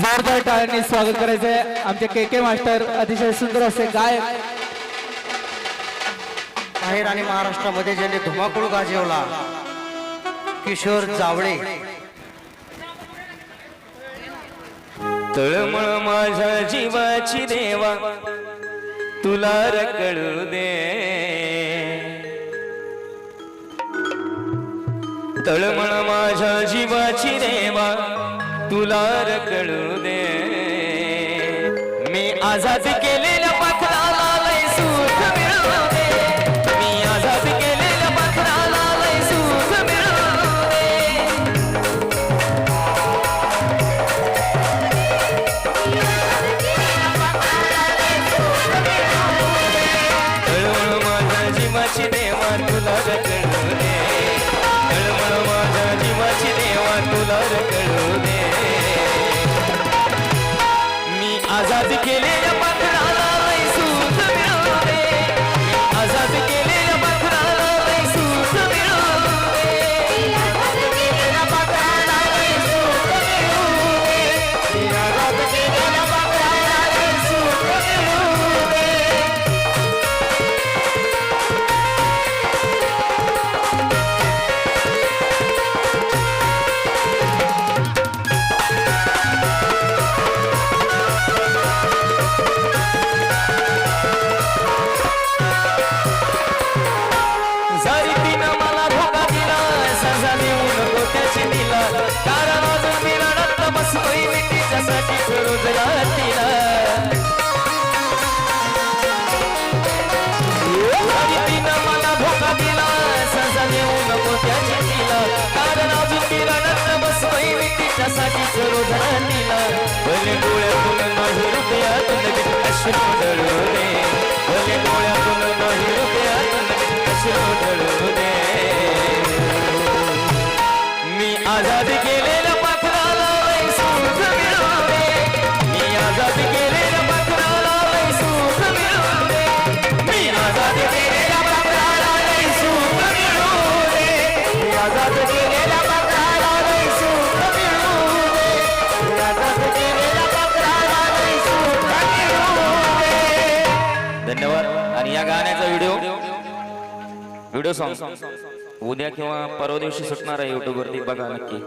जोरदार टाळ्यांनी स्वागत करायचंय. आमचे के के मास्टर अतिशय सुंदर असे गायक. बाहेर आणि महाराष्ट्रामध्ये ज्यांनी धुमाकूळ गाजवला किशोर जावळे. तळमळ माझ्या जीवाची देवा तुला रकळू दे. तळमळ माझ्या जीवाची देवा तुला रखडू दे. मी आझाद केलेल्या पथराला लय सुख मिळू दे. मी आझाद केलेल्या पथराला लय सुख मिळू दे. तळमळ माझ्या जीवाची देवा तुला रखडू दे तळमळ माझ्या जीवाची देवा तुला रखडू माझी रोज भले डोळ्यातून नाही हृदयातून अश्रू ढळू दे भले डोळ्यातून नाही हृदयातून अश्रू ढळू दे मी आझाद व्हिडिओ सॉन्ग उद्या किंवा परवा दिवशी सुटणार आहे युट्यूबवरती बघा नक्की.